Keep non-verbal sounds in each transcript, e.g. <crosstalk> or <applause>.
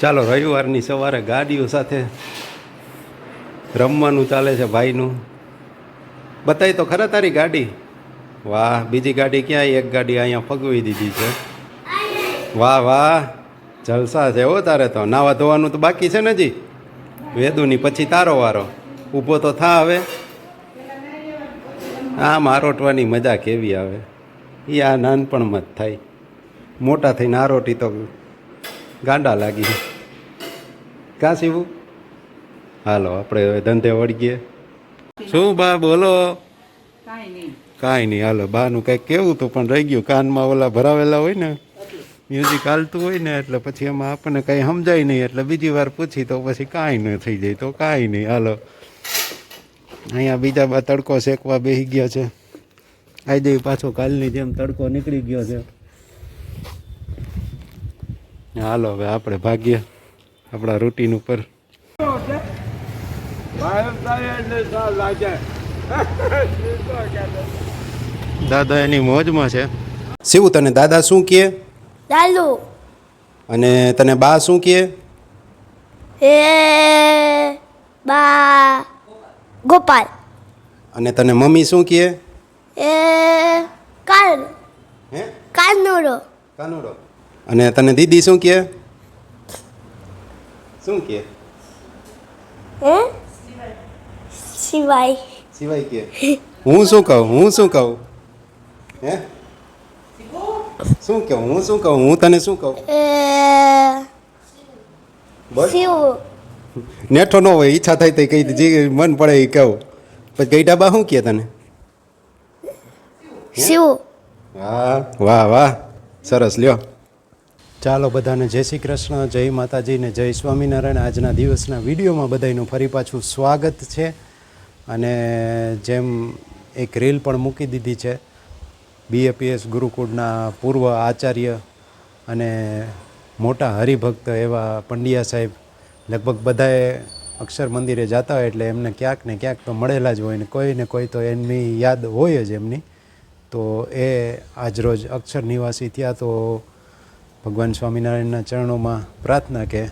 ચાલો, રવિવારની સવારે ગાડીઓ સાથે રમવાનું ચાલે છે ભાઈનું. બતાય તો ખરા તારી ગાડી? વાહ, બીજી ગાડી ક્યાંય? એક ગાડી અહીંયા ફગવી દીધી છે. વાહ વાહ, જલસા છે હો તારે તો. નાવા ધોવાનું તો બાકી છે ને જી વેદુની પછી તારો વારો. ઊભો તો થા હવે. આમ આરોટવાની મજા કેવી આવે? એ આ નાનપણમાં જ થાય. મોટા થઈને આરોટી તો ગાંડા લાગી. કાં સીવું હાલો આપણે હવે ધંધે વળગીએ શું બા બોલો? કાંઈ નહીં. હાલો બાનું કંઈક કેવું તો પણ રહી ગયું. કાનમાં ઓલા ભરાવેલા હોય ને મ્યુઝિક હાલતું હોય ને એટલે પછી એમાં આપણને કંઈ સમજાય નહીં. એટલે બીજી વાર પૂછી તો પછી કાંઈ ન થઈ જાય તો કાંઈ નહીં. હાલો. અહીંયા બીજા બા તડકો શેકવા બેસી ગયા છે. આજે પાછો કાલની જેમ તડકો નીકળી ગયો છે. હાલો હવે આપણે ભાગ્ય આપણા રૂટીન ઉપર. દાદા એની મોજમાં છે. શિવ તને દાદા શું કહે? લાલુ અને તને બા શું કહે? એ બા ગોપાલ. અને તને મમ્મી શું કહે? એ કાન હે? કાનુડો. કાનુડો. અને તને દીદી શું કહે? શું કહે? હે? સિવાય. સિવાય કહે. હું શું કહું? હું શું કહું? હે? શું કહું? હું શું કહું? હું તને શું કહું? બોલ. નેઠો ન હોય ઈચ્છા થાય તો કઈ જે મન પડે એ કહું. પછી કઈ ડાબા શું કહે તને? શિવ. હા. વાહ વાહ. સરસ લ્યો. ચાલો બધાને જય શ્રી કૃષ્ણ, જય માતાજી ને જય સ્વામિનારાયણ. આજના દિવસના વિડીયોમાં બધાનું ફરી પાછું સ્વાગત છે અને જેમ એક રીલ પણ મૂકી દીધી છે બીએપીએસ ગુરુકુળના પૂર્વ આચાર્ય અને મોટા હરિભક્ત એવા પંડ્યા સાહેબ લગભગ બધાએ અક્ષર મંદિરે જતા હોય એટલે એમને ક્યાંક ને ક્યાંક તો મળેલા જ હોય ને કોઈ ને કોઈ તો એમની યાદ હોય જ એમની. તો એ આજરોજ અક્ષર નિવાસી થયા તો ભગવાન સ્વામિનારાયણના ચરણોમાં પ્રાર્થના કે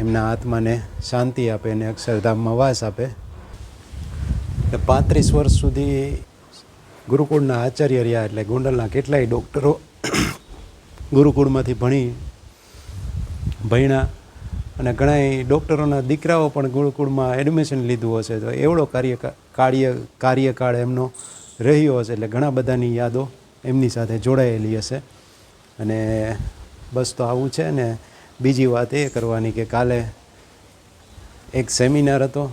એમના આત્માને શાંતિ આપે અને અક્ષરધામમાં વાસ આપે. એટલે પાંત્રીસ વર્ષ સુધી ગુરુકુળના આચાર્ય રહ્યા એટલે ગોંડલના કેટલાય ડૉક્ટરો <coughs> ગુરુકુળમાંથી ભણી ભણ્યા અને ઘણાય ડૉક્ટરોના દીકરાઓ પણ ગુરુકુળમાં એડમિશન લીધું હશે. તો એવડો કાર્ય કાર્ય, કાર્યકાળ એમનો રહ્યો હશે એટલે ઘણા બધાની યાદો એમની સાથે જોડાયેલી હશે. અને બસ તો આવું છે ને બીજી વાત એ કરવાની કે કાલે એક સેમિનાર હતો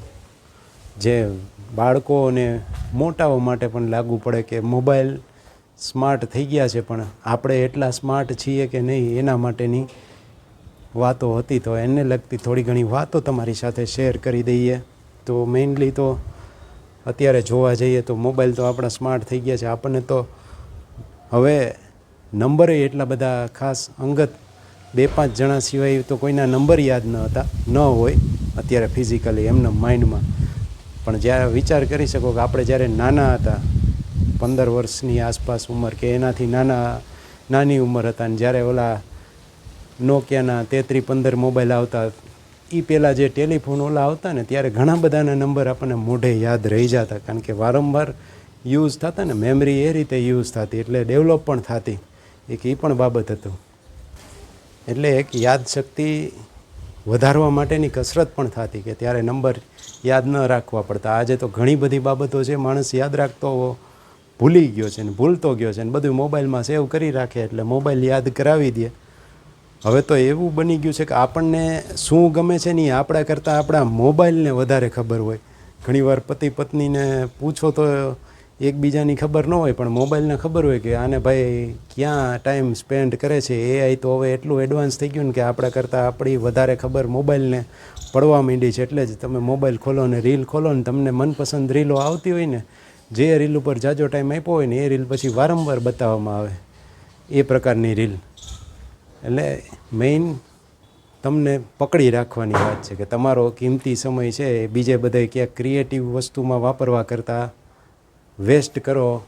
જે બાળકો અને મોટાઓ માટે પણ લાગુ પડે કે મોબાઈલ સ્માર્ટ થઈ ગયા છે, પણ આપણે એટલા સ્માર્ટ છીએ કે નહીં, એના માટેની વાતો હતી. તો એને લગતી થોડી ઘણી વાતો તમારી સાથે શેર કરી દઈએ. તો મેઇનલી તો અત્યારે જોવા જઈએ તો મોબાઈલ તો આપણા સ્માર્ટ થઈ ગયા છે. આપણને તો હવે નંબરે એટલા બધા ખાસ અંગત બે પાંચ જણા સિવાય તો કોઈના નંબર યાદ ન હતા, ન હોય, અત્યારે ફિઝિકલી એમના માઇન્ડમાં પણ જ્યારે વિચાર કરી શકો કે આપણે જ્યારે નાના હતા, પંદર વર્ષની આસપાસ ઉંમર કે એનાથી નાના, નાની ઉંમર હતા અને જ્યારે ઓલા નોકિયાના તેત્રી પંદર મોબાઈલ આવતા એ પહેલાં જે ટેલિફોન ઓલા આવતા ને ત્યારે ઘણા બધાના નંબર આપણને મોઢે યાદ રહી જતા. કારણ કે વારંવાર યુઝ થતા ને મેમરી એ રીતે યુઝ થતી, એટલે ડેવલપ પણ થતી. એક એ પણ બાબત હતું. એટલે એક યાદશક્તિ વધારવા માટેની કસરત પણ થતી કે ત્યારે નંબર યાદ ન રાખવા પડતા. આજે તો ઘણી બધી બાબતો છે, માણસ યાદ રાખતો ભૂલી ગયો છે ને ભૂલતો ગયો છે ને બધું મોબાઈલમાં સેવ કરી રાખે એટલે મોબાઈલ યાદ કરાવી દે. હવે તો એવું બની ગયું છે કે આપણને શું ગમે છે ને આપણા કરતાં આપણા મોબાઈલને વધારે ખબર હોય. ઘણીવાર પતિ પત્નીને પૂછો તો એકબીજાની ખબર ન હોય, પણ મોબાઈલને ખબર હોય કે આને ભાઈ ક્યાં ટાઈમ સ્પેન્ડ કરે છે. એઆઈ તો હવે એટલું એડવાન્સ થઈ ગયું ને કે આપણા કરતાં આપણી વધારે ખબર મોબાઈલને પડવા માંડી છે. એટલે જ તમે મોબાઈલ ખોલો ને રીલ ખોલો ને તમને મનપસંદ રીલો આવતી હોય ને, જે રીલ ઉપર જાજો ટાઈમ આપ્યો હોય ને, એ રીલ પછી વારંવાર બતાવવામાં આવે. એ પ્રકારની રીલ એટલે મેઇન તમને પકડી રાખવાની વાત છે કે તમારો કિંમતી સમય છે બીજે બધે ક્યાંક ક્રિએટિવ વસ્તુમાં વાપરવા કરતાં વેસ્ટ કરો,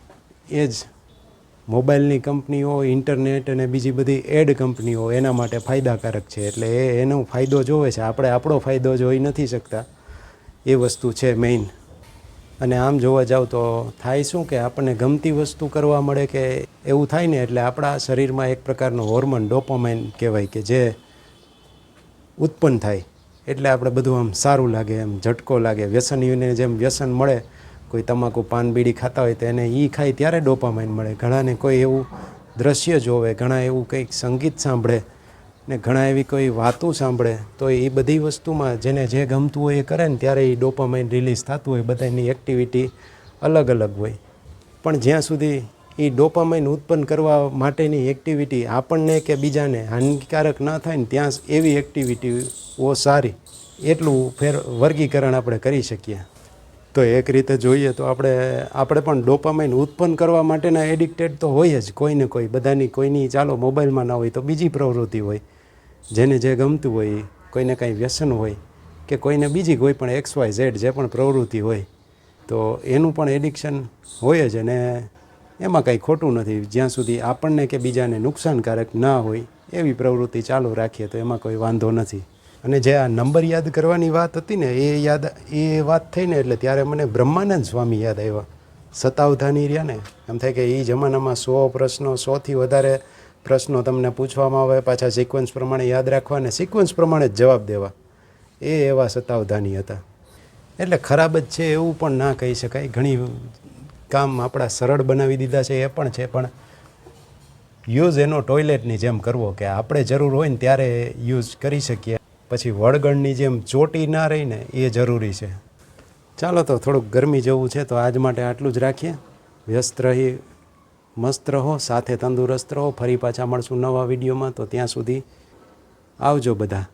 એ જ મોબાઈલની કંપનીઓ ઇન્ટરનેટ અને બીજી બધી એડ કંપનીઓ એના માટે ફાયદાકારક છે. એટલે એ, એનો ફાયદો જોવે છે. આપણે આપણો ફાયદો જોઈ નથી શકતા. એ વસ્તુ છે મેઇન અને આમ જોવા જાવ તો થાય શું કે આપણને ગમતી વસ્તુ કરવા મળે કે એવું થાય ને, એટલે આપણા શરીરમાં એક પ્રકારનો હોર્મોન ડોપોમાઇન કહેવાય કે જે ઉત્પન્ન થાય. એટલે આપણે બધું આમ સારું લાગે એમ ઝટકો લાગે. વ્યસનીઓને જેમ વ્યસન મળે કોઈ તમાકુ, પાન, બીડી ખાતા હોય તો એને એ ખાય, ત્યારે ડોપામાઇન મળે. ઘણાને કોઈ એવું દ્રશ્ય જોવે, ઘણા એવું કંઈક સંગીત સાંભળે ને ઘણા એવી કોઈ વાતો સાંભળે, તો એ બધી વસ્તુમાં જેને જે ગમતું હોય એ કરે ને ત્યારે એ ડોપામાઇન રિલીઝ થતું હોય. બધાની એક્ટિવિટી અલગ અલગ હોય. પણ જ્યાં સુધી એ ડોપામાઇન ઉત્પન્ન કરવા માટેની એક્ટિવિટી આપણને કે બીજાને હાનિકારક ન થાય ને ત્યાં એવી એક્ટિવિટીઓ સારી, એટલું ફેર વર્ગીકરણ આપણે કરી શકીએ. તો એક રીતે જોઈએ તો આપણે આપણે પણ ડોપામાઇન ઉત્પન્ન કરવા માટેના એડિક્ટેડ તો હોય જ કોઈને કોઈ. બધાની કોઈની, ચાલો મોબાઈલમાં ના હોય તો બીજી પ્રવૃત્તિ હોય. જેને જે ગમતું હોય, કોઈને કાંઈ વ્યસન હોય કે કોઈને બીજી કોઈ પણ એક્સ વાય ઝેડ જે પણ પ્રવૃત્તિ હોય, તો એનું પણ એડિક્શન હોય જ અને એમાં કાંઈ ખોટું નથી. જ્યાં સુધી આપણને કે બીજાને નુકસાનકારક ના હોય, એવી પ્રવૃત્તિ ચાલુ રાખીએ તો એમાં કોઈ વાંધો નથી. અને જે આ નંબર યાદ કરવાની વાત હતી ને, એ યાદ, એ વાત થઈને એટલે ત્યારે મને બ્રહ્માનંદ સ્વામી યાદ આવ્યા. સતાવધાની રહ્યા ને, એમ થાય કે એ જમાનામાં સો પ્રશ્નો સોથી વધારે પ્રશ્નો તમને પૂછવામાં આવે, પાછા સિક્વન્સ પ્રમાણે યાદ રાખવા અને સિક્વન્સ પ્રમાણે જ જવાબ દેવા. એ એવા સતાવધાની હતા. એટલે ખરાબ જ છે એવું પણ ના કહી શકાય. ઘણી કામ આપણા સરળ બનાવી દીધા છે, એ પણ છે, પણ યુઝ એનો ટોયલેટની જેમ કરવો કે આપણે જરૂર હોય ને ત્યારે યુઝ કરી શકીએ. પછી વળગણની જેમ ચોટી ના રહી ને એ જરૂરી છે. ચાલો તો થોડુંક ગરમી જેવું છે તો આજ માટે આટલું જ રાખીએ. વ્યસ્ત રહી, મસ્ત રહો, સાથે તંદુરસ્ત રહો. ફરી પાછા મળશું નવા વિડીયોમાં. તો ત્યાં સુધી આવજો બધા.